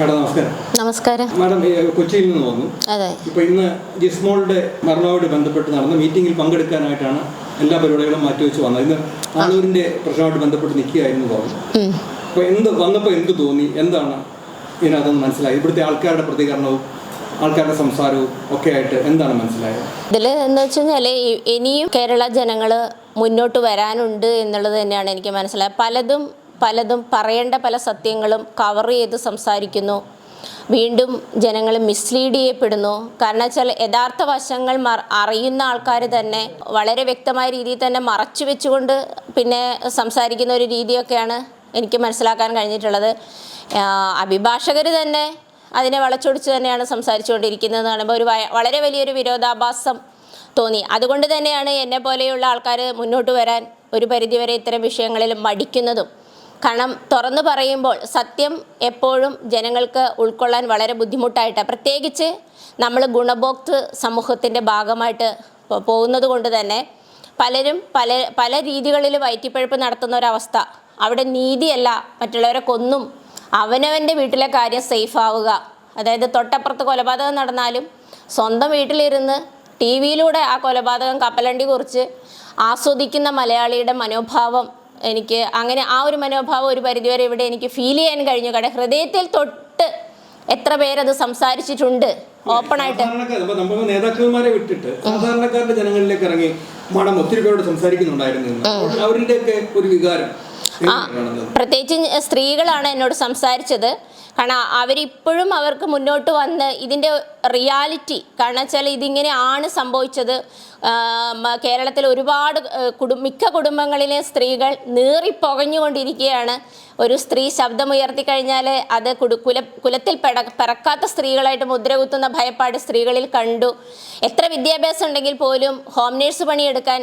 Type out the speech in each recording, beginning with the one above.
നമസ്കാരം. നമസ്കാരം. മാഡം കൊച്ചിയിൽ നിന്ന് വന്നു. അതെ. ഇപ്പൊ ഇന്ന് ജിസ്മോളുടെ മരണവുമായിട്ട് ബന്ധപ്പെട്ട് നടന്ന മീറ്റിംഗിൽ പങ്കെടുക്കാനായിട്ടാണ് എല്ലാ പരിപാടികളും മാറ്റിവെച്ച് വന്നത്. ഇന്ന് ആളൂരിന്റെ പ്രശ്നമായിട്ട് ബന്ധപ്പെട്ട് നിൽക്കുകയായിരുന്നു പറഞ്ഞു. അപ്പൊ എന്ത് വന്നപ്പോൾ എന്ത് തോന്നി? എന്താണ് ഇതിനകത്തൊന്ന് മനസ്സിലായി ഇവിടുത്തെ ആൾക്കാരുടെ പ്രതികരണവും ആൾക്കാരുടെ സംസാരവും ഒക്കെ ആയിട്ട് എന്താണ് മനസ്സിലായത്? ഇതിൽ എന്ന് വെച്ച് കഴിഞ്ഞാൽ ഇനിയും കേരള ജനങ്ങൾ മുന്നോട്ട് വരാനുണ്ട് എന്നുള്ളത് തന്നെയാണ് എനിക്ക് മനസ്സിലായത്. പലതും പലതും പറയേണ്ട പല സത്യങ്ങളും കവർ ചെയ്ത് സംസാരിക്കുന്നു. വീണ്ടും ജനങ്ങൾ മിസ്ലീഡ് ചെയ്യപ്പെടുന്നു. കാരണം വെച്ചാൽ യഥാർത്ഥ വശങ്ങൾ അറിയുന്ന ആൾക്കാർ തന്നെ വളരെ വ്യക്തമായ രീതിയിൽ തന്നെ മറച്ചു വെച്ചുകൊണ്ട് പിന്നെ സംസാരിക്കുന്ന ഒരു രീതിയൊക്കെയാണ് എനിക്ക് മനസ്സിലാക്കാൻ കഴിഞ്ഞിട്ടുള്ളത്. അഭിഭാഷകർ തന്നെ അതിനെ വളച്ചൊടിച്ച് തന്നെയാണ് സംസാരിച്ചുകൊണ്ടിരിക്കുന്നത് പറയുമ്പോൾ ഒരു വളരെ വലിയൊരു വിരോധാഭാസം തോന്നി. അതുകൊണ്ട് തന്നെയാണ് എന്നെ പോലെയുള്ള ആൾക്കാർ മുന്നോട്ട് വരാൻ ഒരു പരിധിവരെ ഇത്തരം വിഷയങ്ങളിൽ മടിക്കുന്നതും. കാരണം തുറന്നു പറയുമ്പോൾ സത്യം എപ്പോഴും ജനങ്ങൾക്ക് ഉൾക്കൊള്ളാൻ വളരെ ബുദ്ധിമുട്ടായിട്ട് പ്രത്യേകിച്ച് നമ്മൾ ഗുണഭോക്തൃ സമൂഹത്തിന്റെ ഭാഗമായിട്ട് പോകുന്നത് കൊണ്ട് തന്നെ പലരും പല പല രീതികളിൽ വയറ്റിപ്പഴപ്പ് നടത്തുന്ന ഒരവസ്ഥ. അവിടെ നീതിയല്ല മറ്റുള്ളവരെ കൊന്നും അവനവന്റെ വീട്ടിലെ കാര്യം സേഫ് ആവുക. അതായത് തൊട്ടപ്പുറത്ത് കൊലപാതകം നടന്നാലും സ്വന്തം വീട്ടിലിരുന്ന് ടി വിയിലൂടെ ആ കൊലപാതകം കപ്പലണ്ടി കുറിച്ച് ആസ്വദിക്കുന്ന മലയാളിയുടെ മനോഭാവം എനിക്ക് അങ്ങനെ ആ ഒരു മനോഭാവം ഒരു പരിധിവരെ ഇവിടെ എനിക്ക് ഫീൽ ചെയ്യാൻ കഴിഞ്ഞു. കട ഹൃദയത്തിൽ തൊട്ട് എത്ര പേരത് സംസാരിച്ചിട്ടുണ്ട്? ഓപ്പണായിട്ട് ആയിട്ട്. നേതാക്കന്മാരെ വിട്ടിട്ട് സാധാരണക്കാരുടെ ജനങ്ങളിലേക്ക് ഇറങ്ങി മാഡം ഒത്തിരി പേരോട് സംസാരിക്കുന്നുണ്ടായിരുന്നു അവരുടെയൊക്കെ ഒരു വികാരം. കാണുന്നത് പ്രത്യേകിച്ച് സ്ത്രീകളാണ് എന്നോട് സംസാരിച്ചത്. കാരണം അവരിപ്പോഴും അവർക്ക് മുന്നോട്ട് വന്ന് ഇതിന്റെ റിയാലിറ്റി കാരണം വെച്ചാൽ ഇതിങ്ങനെ ആണ് സംഭവിച്ചത് കേരളത്തിൽ ഒരുപാട് കുടു മിക്ക കുടുംബങ്ങളിലെ സ്ത്രീകൾ നീറിപ്പൊകഞ്ഞുകൊണ്ടിരിക്കുകയാണ് ഒരു സ്ത്രീ ശബ്ദമുയർത്തി കഴിഞ്ഞാൽ അത് കുടു കുല കുലത്തിൽ പെട പിറക്കാത്ത സ്ത്രീകളായിട്ട് മുദ്രകുത്തുന്ന ഭയപ്പാട് സ്ത്രീകളിൽ കണ്ടു. എത്ര വിദ്യാഭ്യാസം ഉണ്ടെങ്കിൽ പോലും ഹോം നേഴ്സ് പണിയെടുക്കാൻ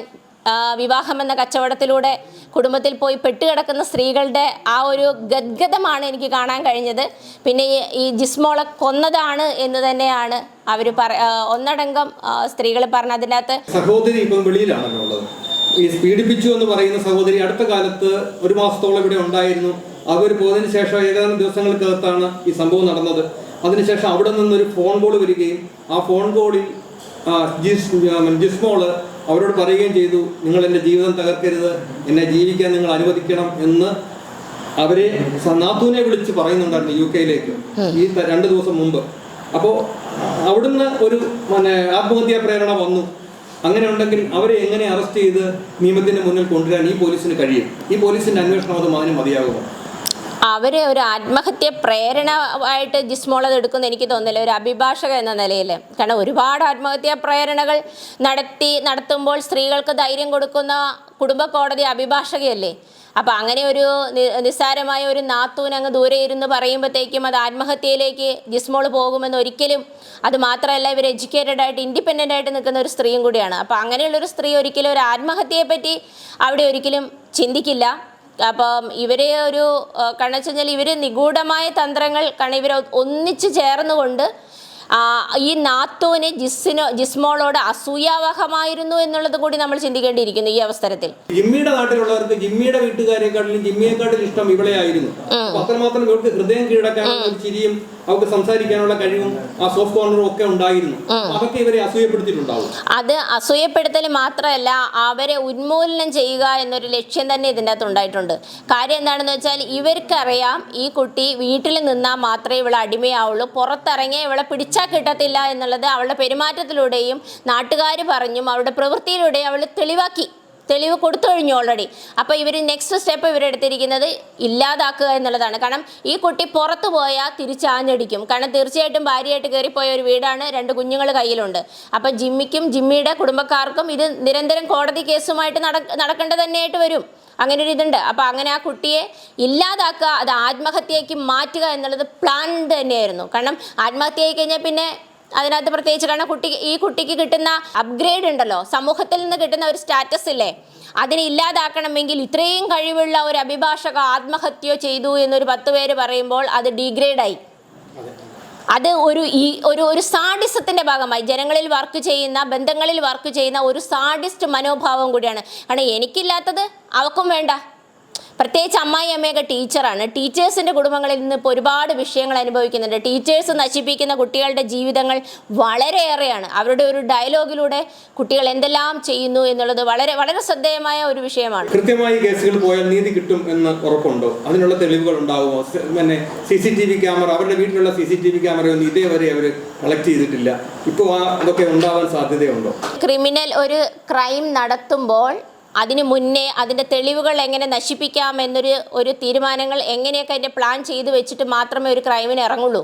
വിവാഹമെന്ന കച്ചവടത്തിലൂടെ കുടുംബത്തിൽ പോയി പെട്ടുകിടക്കുന്ന സ്ത്രീകളുടെ ആ ഒരു ഗദ്ഗതമാണ് എനിക്ക് കാണാൻ കഴിഞ്ഞത്. പിന്നെ ഈ- ജിസ്മോളെ കൊന്നതാണ് എന്ന് തന്നെയാണ് അവർ പറ ഒന്നടങ്കം സ്ത്രീകൾ പറഞ്ഞ അതിനകത്ത് സഹോദരി ഇപ്പം വെളിയിലാണല്ലോ ഈ പീഡിപ്പിച്ചു എന്ന് പറയുന്ന സഹോദരി അടുത്ത കാലത്ത് ഒരു മാസത്തോളം ഇവിടെ ഉണ്ടായിരുന്നു. അവർ പോയതിനു ശേഷം ഏതാനും ദിവസങ്ങൾക്കകത്താണ് ഈ സംഭവം നടന്നത്. അതിനുശേഷം അവിടെ നിന്നൊരു ഫോൺ കോൾ വരികയും ആ ഫോൺ കോളിൽ ജിസ് ജിസ്മോൾ അവരോട് പറയുകയും ചെയ്തു നിങ്ങൾ എന്റെ ജീവിതം തകർക്കരുത് എന്നെ ജീവിക്കാൻ നിങ്ങൾ അനുവദിക്കണം എന്ന് അവരെ നാത്തൂനെ വിളിച്ച് പറയുന്നുണ്ടായിരുന്നു യു കെയിലേക്ക് ഈ രണ്ട് ദിവസം മുമ്പ്. അപ്പോൾ അവിടുന്ന് ഒരു പിന്നെ ആത്മഹത്യാ പ്രേരണ വന്നു. അങ്ങനെ ഉണ്ടെങ്കിൽ അവരെ എങ്ങനെ അറസ്റ്റ് ചെയ്ത് നിയമത്തിന്റെ മുന്നിൽ കൊണ്ടുവരാൻ ഈ പോലീസിന് കഴിയും? ഈ പോലീസിന്റെ അന്വേഷണം അത് അതിന് മതിയാകുമോ? അവർ ഒരു ആത്മഹത്യ പ്രേരണ ആയിട്ട് ജിസ്മോൾ അത് എടുക്കുന്ന എനിക്ക് തോന്നുന്നില്ല. ഒരു അഭിഭാഷക എന്ന നിലയിൽ കാരണം ഒരുപാട് ആത്മഹത്യാ പ്രേരണകൾ നടത്തി നടത്തുമ്പോൾ സ്ത്രീകൾക്ക് ധൈര്യം കൊടുക്കുന്ന കുടുംബ കോടതി അഭിഭാഷകയല്ലേ? അപ്പം അങ്ങനെ ഒരു നിസ്സാരമായ ഒരു നാത്തൂൻ അങ്ങ് ദൂരെ ഇരുന്ന് പറയുമ്പോഴത്തേക്കും അത് ആത്മഹത്യയിലേക്ക് ജിസ്മോൾ പോകുമെന്ന് ഒരിക്കലും അത് മാത്രമല്ല ഇവർ എഡ്യൂക്കേറ്റഡ് ആയിട്ട് ഇൻഡിപെൻഡന്റ് ആയിട്ട് നിൽക്കുന്ന ഒരു സ്ത്രീയും കൂടിയാണ്. അപ്പം അങ്ങനെയുള്ളൊരു സ്ത്രീ ഒരിക്കലും ഒരു ആത്മഹത്യയെ പറ്റി അവിടെ ഒരിക്കലും ചിന്തിക്കില്ല. അപ്പം ഇവരെ ഒരു കാരണം വെച്ച് കഴിഞ്ഞാൽ ഇവർ നിഗൂഢമായ തന്ത്രങ്ങൾ കാരണം ഇവർ ഒന്നിച്ച് ചേർന്നുകൊണ്ട് ഈ നാത്തോന് ജിസ്സിനോ ജിസ്മോളോട് അസൂയാവഹമായിരുന്നു എന്നുള്ളത് കൂടി നമ്മൾ ചിന്തിക്കേണ്ടിയിരിക്കുന്നു ഈ അവസരത്തിൽ. ജിമ്മിയുടെ നാട്ടിലുള്ളവർക്ക് ജിമ്മിയുടെ വീട്ടുകാരെക്കാട്ടിലും ജിമ്മിയെക്കാട്ടിലും ഇഷ്ടം ഇവളെ ആയിരുന്നു അപ്പൊ അത്രമാത്രം ഇവർക്ക് ഹൃദയം കീഴടക്കാനുള്ള ഒരു ചിരിയും അവർക്ക് സംസാരിക്കാനുള്ള കഴിവും ആ സോഫ്റ്റ് കോർണറും ഒക്കെ ഉണ്ടായിരുന്നു. അതൊക്കെ ഇവരെ അസൂയപ്പെടുത്തിയിട്ടുണ്ടാവും. അത് അസൂയപ്പെടുത്തൽ മാത്രമല്ല അവരെ ഉന്മൂലനം ചെയ്യുക എന്നൊരു ലക്ഷ്യം തന്നെ ഇതിന്റെ അകത്ത് ഉണ്ടായിട്ടുണ്ട്. കാര്യം എന്താണെന്ന് വെച്ചാൽ ഇവർക്കറിയാം ഈ കുട്ടി വീട്ടിൽ നിന്നാൽ മാത്രമേ ഇവളെ അടിമയാവുള്ളൂ പുറത്തിറങ്ങിയ ഇവളെ പിടിച്ചാൽ കിട്ടത്തില്ല എന്നുള്ളത് അവളുടെ പെരുമാറ്റത്തിലൂടെയും നാട്ടുകാർ പറഞ്ഞും അവളുടെ പ്രവൃത്തിയിലൂടെയും അവൾ തെളിവാക്കി. തെളിവ് കൊടുത്തു കഴിഞ്ഞു ഓൾറെഡി അപ്പോൾ ഇവർ നെക്സ്റ്റ് സ്റ്റെപ്പ് ഇവരെടുത്തിരിക്കുന്നത് ഇല്ലാതാക്കുക എന്നുള്ളതാണ്. കാരണം ഈ കുട്ടി പുറത്തു പോയാൽ തിരിച്ചാഞ്ഞടിക്കും. കാരണം തീർച്ചയായിട്ടും ഭാര്യയായിട്ട് കയറിപ്പോയ ഒരു വീടാണ് രണ്ട് കുഞ്ഞുങ്ങൾ കയ്യിലുണ്ട്. അപ്പോൾ ജിമ്മിക്കും ജിമ്മിയുടെ കുടുംബക്കാർക്കും ഇത് നിരന്തരം കോടതി കേസുമായിട്ട് നട നടക്കേണ്ടത് തന്നെയായിട്ട് വരും. അങ്ങനെ ഒരു ഇതുണ്ട്. അപ്പോൾ അങ്ങനെ ആ കുട്ടിയെ ഇല്ലാതാക്കുക അത് ആത്മഹത്യയ്ക്ക് മാറ്റുക എന്നുള്ളത് പ്ലാൻ തന്നെയായിരുന്നു. കാരണം ആത്മഹത്യ ആയി കഴിഞ്ഞാൽ പിന്നെ അതിനകത്ത് പ്രത്യേകിച്ച് കാരണം കുട്ടി ഈ കുട്ടിക്ക് കിട്ടുന്ന അപ്ഗ്രേഡ് ഉണ്ടല്ലോ. സമൂഹത്തിൽ നിന്ന് കിട്ടുന്ന ഒരു സ്റ്റാറ്റസ് ഇല്ലേ? അതിനെ ഇല്ലാതാക്കണമെങ്കിൽ ഇത്രയും കഴിവുള്ള ഒരു അഭിഭാഷക ആത്മഹത്യ ചെയ്തു എന്നൊരു പത്ത് പേര് പറയുമ്പോൾ അത് ഡീഗ്രേഡായി അത് ഒരു ഈ ഒരു ഒരു സാഡിസത്തിന്റെ ഭാഗമായി. ജനങ്ങളിൽ വർക്ക് ചെയ്യുന്ന ബന്ധങ്ങളിൽ വർക്ക് ചെയ്യുന്ന ഒരു സാഡിസ്റ്റ് മനോഭാവം കൂടിയാണ്. കാരണം എനിക്കില്ലാത്തത് അവക്കും വേണ്ട. പ്രത്യേകിച്ച് അമ്മായി അമ്മയൊക്കെ ടീച്ചറാണ്. ടീച്ചേഴ്സിന്റെ കുടുംബങ്ങളിൽ നിന്ന് ഇപ്പോൾ ഒരുപാട് വിഷയങ്ങൾ അനുഭവിക്കുന്നുണ്ട്. ടീച്ചേഴ്സ് നശിപ്പിക്കുന്ന കുട്ടികളുടെ ജീവിതങ്ങൾ വളരെയേറെയാണ്. അവരുടെ ഒരു ഡയലോഗിലൂടെ കുട്ടികൾ എന്തെല്ലാം ചെയ്യുന്നു എന്നുള്ളത് വളരെ വളരെ ശ്രദ്ധേയമായ ഒരു വിഷയമാണ്. കൃത്യമായി കേസുകൾ പോയാൽ നീതി കിട്ടും എന്ന് ഉറപ്പുണ്ടോ? അതിനുള്ള തെളിവുകൾ ഉണ്ടാവുമോ? സ- പിന്നെ C C T V camera അവരുടെ വീട്ടിലുള്ള സി സി ടി വി ക്യാമറയൊന്നും ഇതേവരെ അവർ കളക്ട് ചെയ്തിട്ടില്ല. ഇപ്പോൾ അതൊക്കെ ഉണ്ടാവാൻ സാധ്യതയുണ്ടോ? ക്രിമിനൽ ഒരു ക്രൈം നടത്തുമ്പോൾ അതിന് മുന്നേ അതിന്റെ തെളിവുകൾ എങ്ങനെ നശിപ്പിക്കാം എന്നൊരു ഒരു തീരുമാനങ്ങൾ എങ്ങനെയൊക്കെ അതിന്റെ പ്ലാൻ ചെയ്ത് വെച്ചിട്ട് മാത്രമേ ഒരു ക്രൈമിന് ഇറങ്ങുള്ളൂ.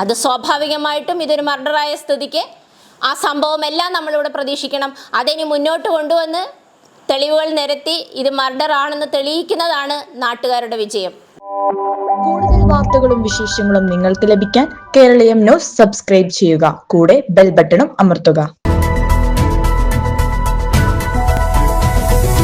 അത് സ്വാഭാവികമായിട്ടും ഇതൊരു മർഡറായ സ്ഥിതിക്ക് ആ സംഭവം എല്ലാം നമ്മളിവിടെ പ്രതീക്ഷിക്കണം. അതിനി മുന്നോട്ട് കൊണ്ടുവന്ന് തെളിവുകൾ നിരത്തി ഇത് മർഡർ ആണെന്ന് തെളിയിക്കുന്നതാണ് നാട്ടുകാരുടെ വിജയം. കൂടുതൽ വാർത്തകളും വിശേഷങ്ങളും നിങ്ങൾക്ക് ലഭിക്കാൻ കേരളീയം ന്യൂസ് സബ്സ്ക്രൈബ് ചെയ്യുക. കൂടെ ബെൽ ബട്ടണും അമർത്തുക.